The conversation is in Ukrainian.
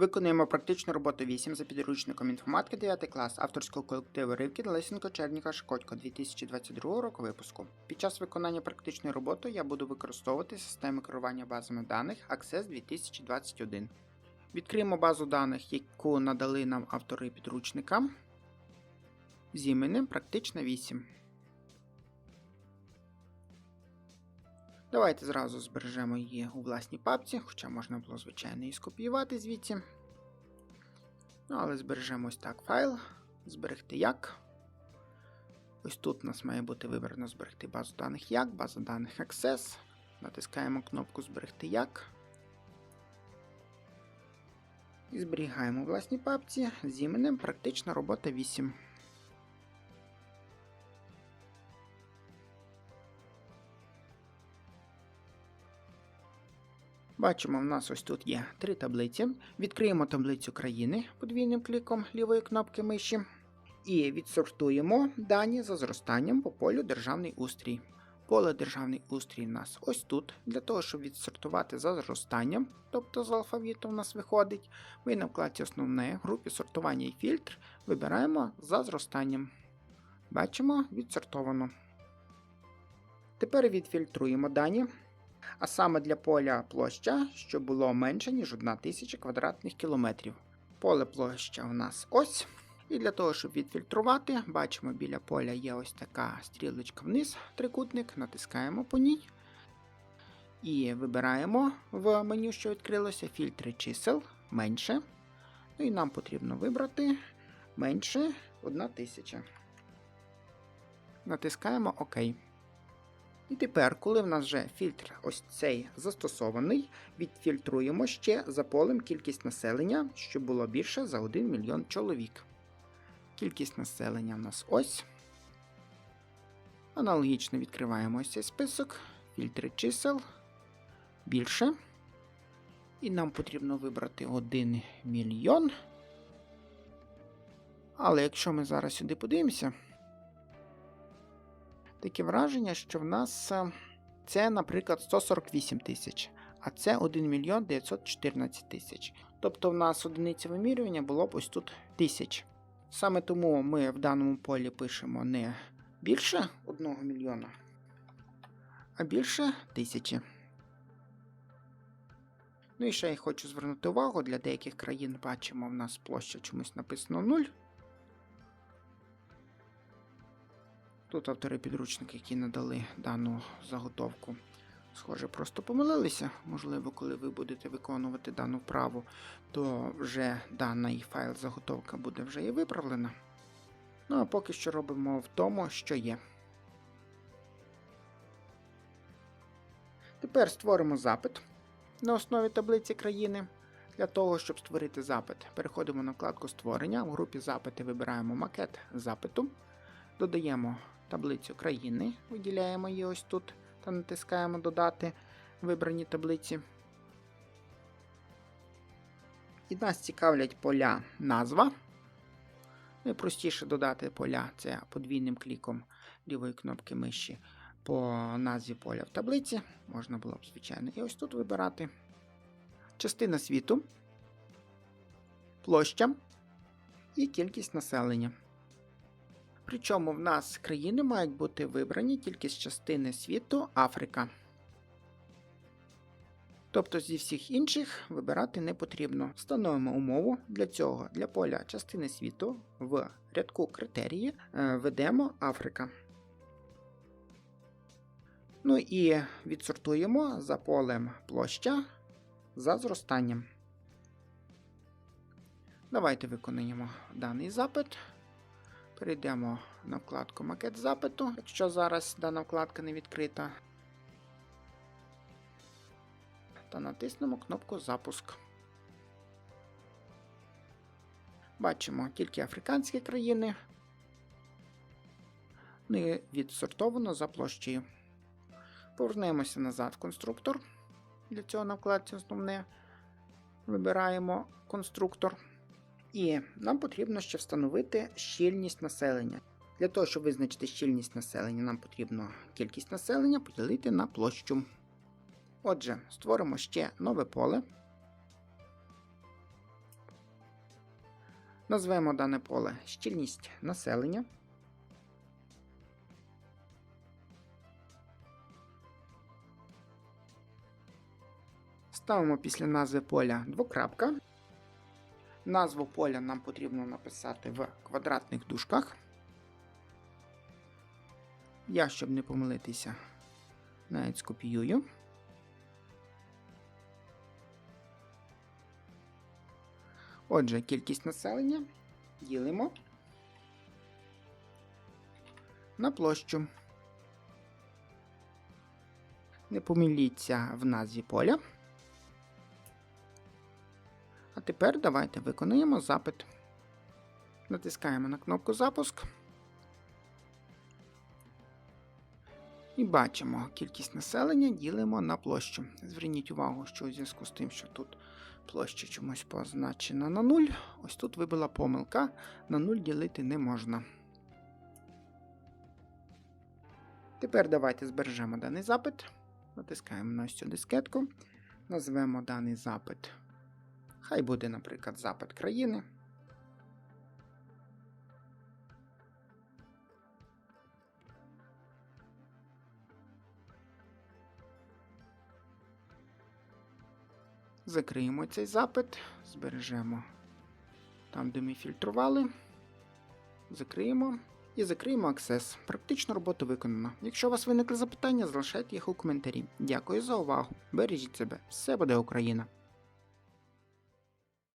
Виконуємо практичну роботу 8 за підручником інформатики 9 клас авторського колективу Ривкін Лисенко Черніка Шкодько 2022 року випуску. Під час виконання практичної роботи я буду використовувати системи керування базами даних Access 2021. Відкриємо базу даних, яку надали нам автори підручника з іменем Практична 8. Давайте зразу збережемо її у власній папці, хоча можна було, звичайно, і скопіювати звідси. Ну, але збережемо ось так файл. Зберегти як. Ось тут у нас має бути вибрано зберегти базу даних як, база даних Access. Натискаємо кнопку Зберегти як. І зберігаємо у власній папці з іменем Практична робота 8. Бачимо, в нас ось тут є три таблиці. Відкриємо таблицю країни подвійним кліком лівої кнопки миші. І відсортуємо дані за зростанням по полю Державний устрій. Поле Державний устрій у нас ось тут. Для того, щоб відсортувати за зростанням, тобто з алфавіту у нас виходить, ми на вкладці Основне в групі сортування і фільтр вибираємо за зростанням. Бачимо, відсортовано. Тепер відфільтруємо дані. А саме для поля площа, що було менше, ніж 1000 квадратних кілометрів. Поле площа у нас ось. І для того, щоб відфільтрувати, бачимо, біля поля є ось така стрілочка вниз, трикутник, натискаємо по ній. І вибираємо в меню, що відкрилося, фільтри чисел менше. Ну і нам потрібно вибрати менше 1000. Натискаємо ОК. І тепер, коли в нас вже фільтр ось цей застосований, відфільтруємо ще за полем кількість населення, що було більше за 1 мільйон чоловік. Кількість населення в нас ось. Аналогічно відкриваємо ось цей список, фільтри чисел більше. І нам потрібно вибрати 1 мільйон. Але якщо ми зараз сюди подивимося, таке враження, що в нас е, це, наприклад, 148 тисяч, а це 1 мільйон 914 тисяч. Тобто в нас одиниця вимірювання було б ось тут тисяч. Саме тому ми в даному полі пишемо не більше 1 мільйона, а більше тисячі. Ну і ще я хочу звернути увагу, для деяких країн бачимо, в нас площа чомусь написано 0. Тут автори підручники, які надали дану заготовку, схоже, просто помилилися. Можливо, коли ви будете виконувати дану вправу, то вже даний файл заготовка буде вже і виправлена. Ну а поки що робимо в тому, що є. Тепер створимо запит на основі таблиці країни. Для того, щоб створити запит, переходимо на вкладку Створення. В групі запити вибираємо макет запиту, додаємо таблицю країни, виділяємо її ось тут та натискаємо Додати вибрані таблиці. І нас цікавлять поля назва. Найпростіше додати поля це подвійним кліком лівої кнопки миші по назві поля в таблиці. Можна було б, звичайно, і ось тут вибирати. Частина світу, площа і кількість населення. Причому в нас країни мають бути вибрані тільки з частини світу Африка. Тобто зі всіх інших вибирати не потрібно. Встановимо умову для цього для поля частини світу в рядку критерії е, ведемо Африка. Ну і відсортуємо за полем площа за зростанням. Давайте виконуємо даний запит. Перейдемо на вкладку Макет запиту, якщо зараз дана вкладка не відкрита. Та натиснемо кнопку Запуск. Бачимо тільки африканські країни. Ну і відсортовано за площею. Повернемося назад в конструктор. Для цього на вкладці основне. Вибираємо конструктор. І нам потрібно ще встановити щільність населення. Для того, щоб визначити щільність населення, нам потрібно кількість населення поділити на площу. Отже, створимо ще нове поле. Назвемо дане поле щільність населення. Ставимо після назви поля двокрапка. Назву поля нам потрібно написати в квадратних дужках. Я, щоб не помилитися, навіть скопіюю. Отже, кількість населення ділимо на площу. Не помиліться в назві поля. А тепер давайте виконуємо запит. Натискаємо на кнопку Запуск. І бачимо, кількість населення ділимо на площу. Зверніть увагу, що у зв'язку з тим, що тут площа чомусь позначена на 0, ось тут вибила помилка, на 0 ділити не можна. Тепер давайте збережемо даний запит. Натискаємо на ось цю дискетку. Назвемо даний запит. Хай буде, наприклад, запит країни. Закриємо цей запит, збережемо там, де ми фільтрували. Закриємо і закриємо Access. Практично робота виконана. Якщо у вас виникли запитання, залишайте їх у коментарі. Дякую за увагу. Бережіть себе. Все буде Україна!